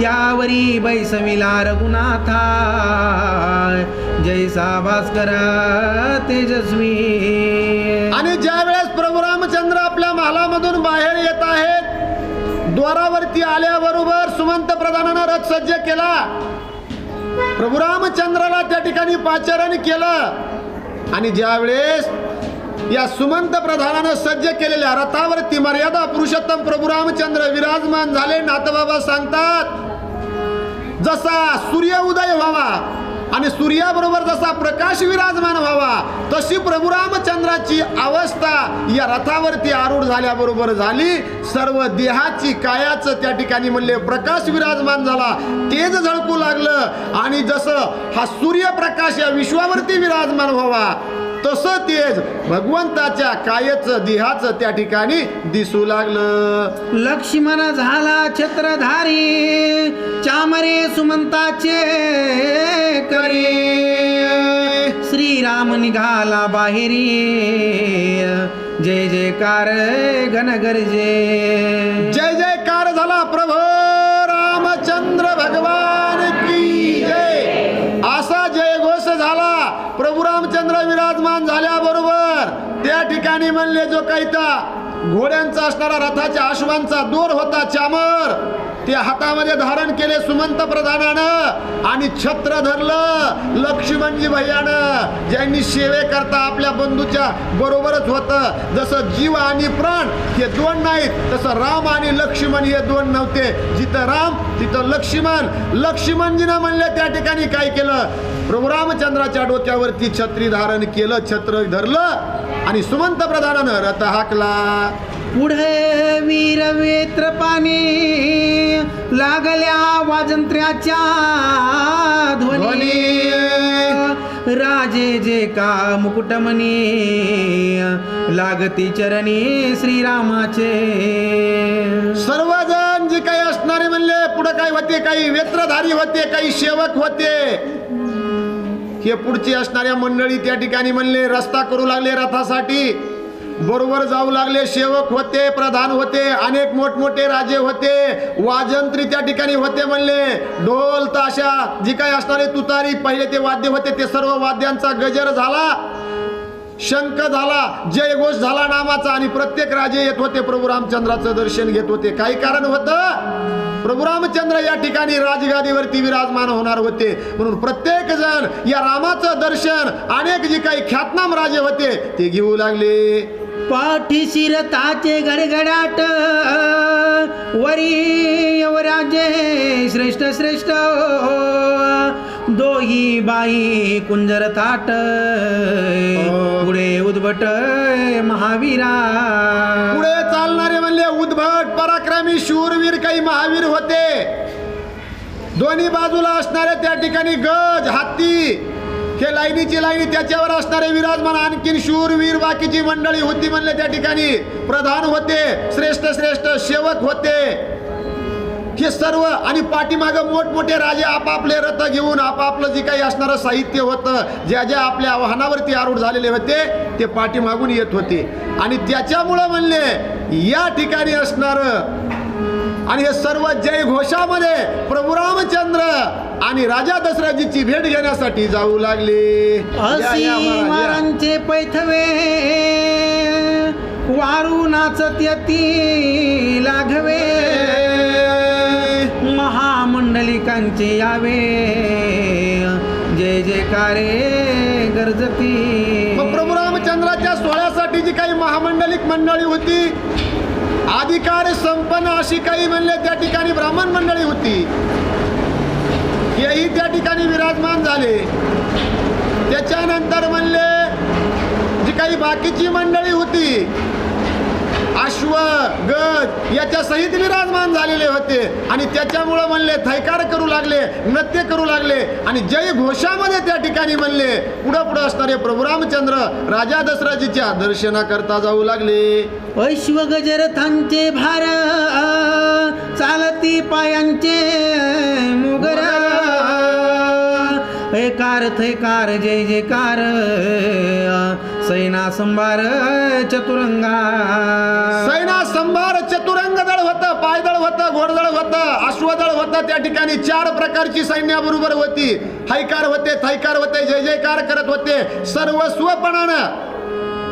त्यावरी बैसविला रघुनाथा. जैसा भास्कर तेजस्वी. आणि ज्या वेळेस प्रभू रामचंद्र आपल्या महालामधून बाहेर येत आहेत द्वारावरती आल्याबरोबर सुमंत प्रधानानं रथ सज्ज केला. प्रभू रामचंद्राला त्या ठिकाणी पाचारण केलं. आणि ज्या वेळेस या सुमंत प्रधानानं सज्ज केलेल्या रथावरती मर्यादा पुरुषोत्तम प्रभू रामचंद्र विराजमान झाले नाथबाबा सांगतात जसा सूर्य उदय व्हावा आणि सूर्याबरोबर जसा प्रकाश विराजमान व्हावा तशी प्रभू रामचंद्राची अवस्था या रथावरती आरूढ झाल्याबरोबर झाली. सर्व देहाची कायाचं त्या ठिकाणी म्हणले प्रकाश विराजमान झाला. तेज झळकू लागलं आणि जसं हा सूर्यप्रकाश या विश्वावरती विराजमान व्हावा तसं तेज भगवंताच्या कायचं देहाचं त्या ठिकाणी दिसू लागलं. लक्ष्मण झाला छत्रधारी चामरे सुमंताचे करी. श्रीराम निघाला बाहेरी जय जयकार घन गरजे. जय विराजमान झाल्याबरोबर त्या ठिकाणी म्हणले जो कैता घोड्यांचा असणारा रथाच्या अश्वांचा दोर होता चामर ते हातामध्ये धारण केले सुमंत प्रधानानं आणि छत्र धरलं लक्ष्मणजी भैयानं ज्यांनी सेवे करता आपल्या बंधूच्या बरोबरच होतं. जसं जीव आणि प्राण हे दोन नाहीत तसं राम आणि लक्ष्मण हे दोन नव्हते. जिथं राम तिथं लक्ष्मण. लक्ष्मणजीनं म्हणले त्या ठिकाणी काय केलं? प्रभू रामचंद्राच्या डोक्यावरती छत्री धारण केलं छत्र धरलं आणि सुमंत प्रधानानं रथ हाकला. पुढे वीर वेत्र पाणी लागल्या वाजंत्र्याच्या ध्वनी. राजे जे का मुकुटमणी लागती चरणी श्रीरामाचे. सर्वजण जे काही असणारे म्हणले पुढे काही होते काही वेत्रधारी होते काही सेवक होते हे पुढची असणाऱ्या मंडळी त्या ठिकाणी म्हणले रस्ता करू लागले रथासाठी. बरोबर जाऊ लागले सेवक होते प्रधान होते अनेक मोठमोठे राजे होते वाजंत्री त्या ठिकाणी होते म्हणले ढोल ताशा जी काही असणारे तुतारी पहिले ते वाद्य होते ते सर्व वाद्यांचा गजर झाला शंख झाला जय घोष झाला नामाचा आणि प्रत्येक राजे येत होते प्रभू रामचंद्राचं दर्शन घेत होते. काही कारण होतं? प्रभू रामचंद्र या ठिकाणी राजगादीवरती विराजमान होणार होते. म्हणून प्रत्येक जण या रामाचं दर्शन अनेक जे काही ख्यातनाम राजे होते ते घेऊ लागले. पाठीशी रथाचे गडगडाट वरी यवराजे श्रेष्ठ श्रेष्ठ. दोही बाई कुंजर थाट पुढे उद्भट महावीरा. पुढे चालणारे म्हणले उद्भट पराक्रमी शूरवीर काही महावीर होते. दोन्ही बाजूला असणारे त्या ठिकाणी गज हत्ती हे लाईनीची लाईनी त्याच्यावर असणारे विराजमान आणखीन शूरवीर बाकीची मंडळी होती म्हणले त्या ठिकाणी. प्रधान होते श्रेष्ठ श्रेष्ठ सेवक होते. हे सर्व आणि पाठीमागं मोठमोठे राजे आपापले रथ घेऊन आपापलं जे काही असणारं साहित्य होतं ज्या ज्या आपल्या आव्हानावरती आरूढ झालेले होते ते पाठीमागून येत होते. आणि त्याच्यामुळं म्हणले या ठिकाणी असणारं आणि हे सर्व जय घोषामध्ये प्रभू रामचंद्र आणि राजा दशरथजीची भेट घेण्यासाठी जाऊ लागले. असी पैथवे वारू नाचत लाघवे. महामंडलिकांचे यावे. जय जयकारे गरजती. मग प्रभू रामचंद्राच्या सोहळ्यासाठी जी काही महामंडलिक मंडळी होती अधिकार संपन्न अशी काही म्हणले त्या ठिकाणी ब्राह्मण मंडळी होती. हेही त्या ठिकाणी विराजमान झाले. त्याच्यानंतर म्हणले जी काही बाकीची मंडळी होती अश्व गज याच्या सहित विराजमान झालेले होते. आणि त्याच्यामुळं म्हणले थैकार करू लागले नृत्य करू लागले आणि जय घोषामध्ये त्या ठिकाणी म्हणले पुढं पुढं असणारे प्रभू रामचंद्र राजा दशरथजीच्या दर्शनाकरता जाऊ लागले. ऐश्व गजरथांचे भार चालती पायांचे मुगरा. एकार थैकार जय जयकार. सैना संभार चतुरंगा. सैना संभार चतुरंग दळ होतं पायदळ होतं घोडदळ होतं अश्वदळ होतं. त्या ठिकाणी चार प्रकारची सैन्याबरोबर होती. हैकार होते थैकार होते जय जयकार करत होते. सर्वस्वपणानं.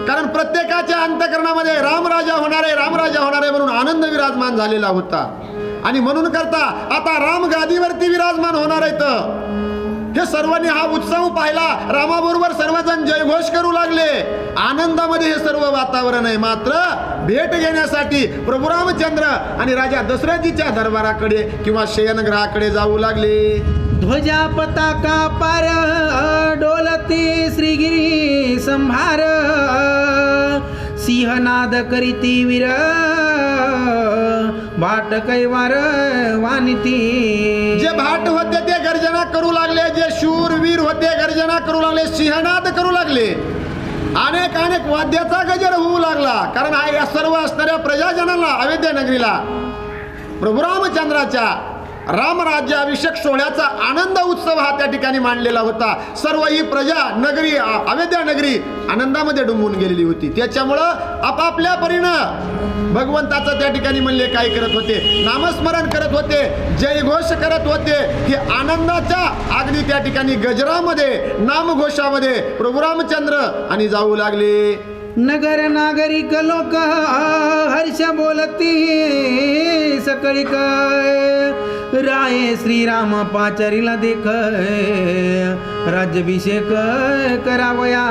कारण प्रत्येकाच्या अंतकरणामध्ये रामराजा होणारे रामराजा होणारे म्हणून आनंद विराजमान झालेला होता. आणि म्हणून करता आता राम गादीवरती विराजमान होणार आहेत. हे सर्वांनी हा उत्सव पाहिला. रामाबरोबर सर्वजण जयघोष करू लागले. आनंदामध्ये हे सर्व वातावरण आहे. मात्र भेट घेण्यासाठी प्रभू रामचंद्र आणि राजा दशरथजीच्या दरबाराकडे किंवा शयनगृहाकडे जाऊ लागले. ध्वजा पताका पार डोलते श्रीगिरी संभार सिंहनाद करीती वीर भाट कैवार वानिती. जे भाट होते गर्जना करू लागले जे शूर वीर होते गर्जना करू लागले सिंहनाद करू लागले. अनेक अनेक वाद्याचा गजर होऊ लागला. कारण हा या सर्व असणाऱ्या प्रजाजनाला अयोध्या नगरीला प्रभुरामचंद्राच्या रामराज्याभिषेक सोहळ्याचा आनंद उत्सव हा त्या ठिकाणी मांडलेला होता. सर्व ही प्रजा नगरी अ- नगरी आनंदामध्ये डुंबून गेलेली होती. त्याच्यामुळं आपापल्या परीनं भगवंताचं त्या ठिकाणी म्हणले काय करत होते? नामस्मरण करत होते जयघोष करत होते. की आनंदाच्या अगदी त्या ठिकाणी गजरामध्ये नामघोषामध्ये प्रभू रामचंद्र आणि जाऊ लागले. नगर नागरिक लोक हर्ष बोलती सकळी काय राय श्रीराम पाचारीला देख राज्याभिषेक करावया.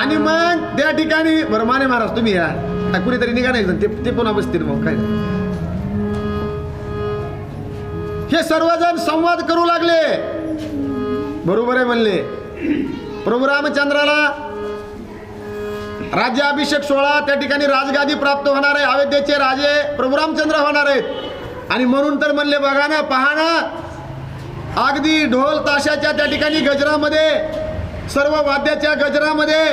आणि मग त्या ठिकाणी बरं माने महाराज तुम्ही या. आता कुणीतरी निघा नाही ते ते पुन्हा बसतील मग काय हे सर्वजण संवाद करू लागले. बरोबर आहे म्हणले. प्रभू रामचंद्राला राज्याभिषेक सोहळा त्या ठिकाणी राजगादी प्राप्त होणार आहे अयोध्येचे राजे प्रभू रामचंद्र होणार आहेत. आणि म्हणून तर म्हणले बघा ना पहा ना अगदी ढोल ताशाच्या त्या ठिकाणी गजरामध्ये सर्व वाद्याच्या गजरामध्ये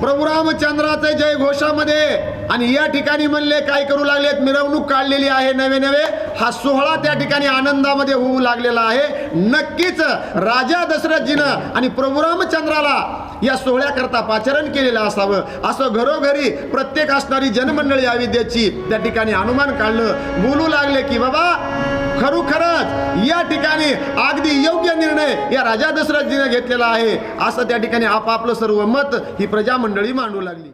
प्रभू रामचंद्राचे जय घोषामध्ये आणि या ठिकाणी म्हणले काय करू लागलेत? मिरवणूक काढलेली आहे नवे नवे हा सोहळा त्या ठिकाणी आनंदामध्ये होऊ लागलेला आहे. नक्कीच राजा दशरथजीनं आणि प्रभू रामचंद्राला या सोहळ्याकरता पाचारण केलेलं असावं. असं घरोघरी प्रत्येक असणारी जनमंडळी अविद्याची त्या ठिकाणी अनुमान काढलं बोलू लागले की बाबा खरोखरच या ठिकाणी अगदी योग्य निर्णय या राजा दशरथजीने घेतलेला आहे. असं त्या ठिकाणी आपापलं सर्व मत ही प्रजामंडळी मांडू लागली.